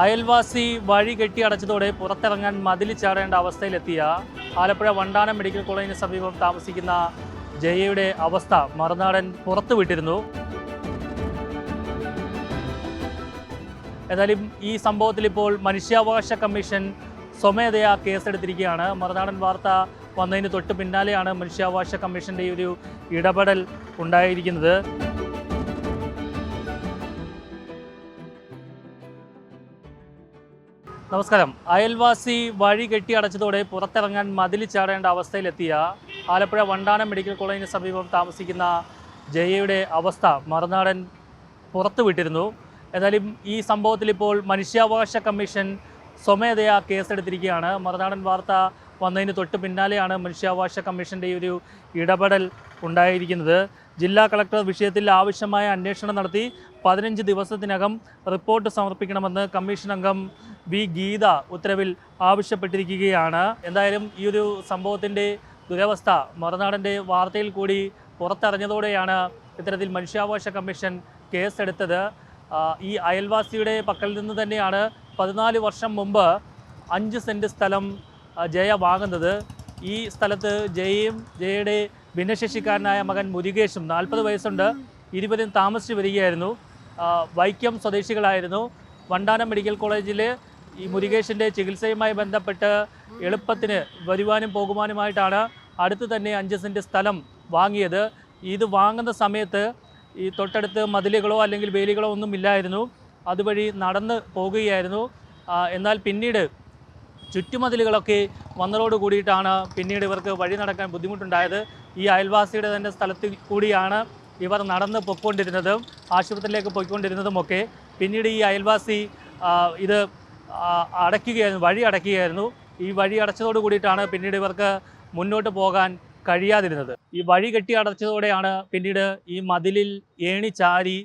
അയൽവാസി വഴി കെട്ടി അടച്ചതോടെ പുറത്തിറങ്ങാൻ മതിൽ ചാടേണ്ട അവസ്ഥയിലെത്തിയ ആലപ്പുഴ വണ്ടാനം മെഡിക്കൽ കോളേജിന് സമീപം താമസിക്കുന്ന ജയയുടെ അവസ്ഥ മറുനാടൻ പുറത്തുവിട്ടിരുന്നു ഏതായാലും ഈ സംഭവത്തിൽ ഇപ്പോൾ മനുഷ്യാവകാശ കമ്മീഷൻ സ്വമേധയാ കേസെടുത്തിരിക്കുകയാണ്. മറുനാടൻ വാർത്ത വന്നതിന് തൊട്ട് പിന്നാലെയാണ് മനുഷ്യാവകാശ കമ്മീഷന്റെ ഈ ഒരു ഇടപെടൽ ഉണ്ടായിരിക്കുന്നത്. നമസ്കാരം. അയൽവാസി വഴി കെട്ടി അടച്ചതോടെ പുറത്തിറങ്ങാൻ മതിൽ ചാടേണ്ട അവസ്ഥയിലെത്തിയ ആലപ്പുഴ വണ്ടാനം മെഡിക്കൽ കോളേജിന് സമീപം താമസിക്കുന്ന ജയയുടെ അവസ്ഥ മറുനാടൻ പുറത്തു വിട്ടിരുന്നു. ഏതായാലും ഈ സംഭവത്തിൽ ഇപ്പോൾ മനുഷ്യാവകാശ കമ്മീഷൻ സ്വമേധയാ കേസെടുത്തിരിക്കുകയാണ്. മറുനാടൻ വാർത്ത വന്നതിന് തൊട്ട് പിന്നാലെയാണ് മനുഷ്യാവകാശ കമ്മീഷന്റെ ഈ ഒരു ഇടപെടൽ ഉണ്ടായിരിക്കുന്നത്. ജില്ലാ കളക്ടർ വിഷയത്തിൽ ആവശ്യമായ അന്വേഷണം നടത്തി പതിനഞ്ച് ദിവസത്തിനകം റിപ്പോർട്ട് സമർപ്പിക്കണമെന്ന് കമ്മീഷൻ അംഗം വി ഗീത ഉത്തരവിൽ ആവശ്യപ്പെട്ടിരിക്കുകയാണ്. എന്തായാലും ഈ ഒരു സംഭവത്തിന്റെ ദുരവസ്ഥ മറുനാടന്റെ വാർത്തയിൽ കൂടി പുറത്തറിഞ്ഞതോടെയാണ് ഇത്തരത്തിൽ മനുഷ്യാവകാശ കമ്മീഷൻ കേസെടുത്തത്. ഈ അയൽവാസിയുടെ പക്കൽ നിന്ന് തന്നെയാണ് പതിനാല് വർഷം മുമ്പ് അഞ്ച് സെന്റ് സ്ഥലം ജയ വാങ്ങുന്നത്. ഈ സ്ഥലത്ത് ജയയും ജയയുടെ ഭിന്നശേഷിക്കാരനായ മകൻ മുരുകേഷും നാൽപ്പത് വയസ്സുണ്ട്. ഇരുവരും താമസിച്ച് വരികയായിരുന്നു. വൈക്കം സ്വദേശികളായിരുന്നു. വണ്ടാനം മെഡിക്കൽ കോളേജിൽ ഈ മുരുകേഷിന്റെ ചികിത്സയുമായി ബന്ധപ്പെട്ട് എളുപ്പത്തിന് വരുവാനും പോകുവാനുമായിട്ടാണ് അടുത്ത് തന്നെ അഞ്ച് സെന്റ് സ്ഥലം വാങ്ങിയത്. ഇത് വാങ്ങുന്ന സമയത്ത് ഈ തൊട്ടടുത്ത് മതിലുകളോ അല്ലെങ്കിൽ വേലികളോ ഒന്നും ഇല്ലായിരുന്നു. അതുവഴി നടന്ന് പോകുകയായിരുന്നു. എന്നാൽ പിന്നീട് ചുറ്റുമതിലുകളൊക്കെ വന്നതോട് കൂടിയിട്ടാണ് പിന്നീട് ഇവർക്ക് വഴി നടക്കാൻ ബുദ്ധിമുട്ടുണ്ടായത്. ഈ അയൽവാസിയുടെ തന്നെ സ്ഥലത്ത് കൂടിയാണ് ഇവർ നടന്ന് പൊയ്ക്കൊണ്ടിരുന്നതും ആശുപത്രിയിലേക്ക് പോയിക്കൊണ്ടിരുന്നതുമൊക്കെ. പിന്നീട് ഈ അയൽവാസി ഇത് അടയ്ക്കുകയായിരുന്നു വഴി അടയ്ക്കുകയായിരുന്നു. ഈ വഴി അടച്ചതോട് കൂടിയിട്ടാണ് പിന്നീട് ഇവർക്ക് മുന്നോട്ട് പോകാൻ കഴിയാതിരുന്നത്. ഈ വഴി കെട്ടി അടച്ചതോടെയാണ് പിന്നീട് ഈ മതിലിൽ ഏണി ചാരി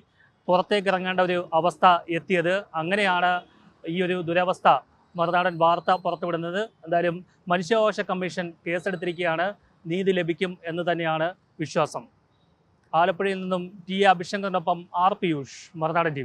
പുറത്തേക്ക് ഇറങ്ങേണ്ട ഒരു അവസ്ഥ എത്തിയത്. അങ്ങനെയാണ് ഈ ഒരു ദുരവസ്ഥ മറുനാടൻ വാർത്ത പുറത്തുവിടുന്നത്. എന്തായാലും മനുഷ്യാവകാശ കമ്മീഷൻ കേസെടുത്തിരിക്കുകയാണ്. നീതി ലഭിക്കും എന്ന് തന്നെയാണ് വിശ്വാസം. ആലപ്പുഴയിൽ നിന്നും ടി എ അഭിഷങ്കറിനൊപ്പം ആർ പിയൂഷ് മറുനാടൻ ടി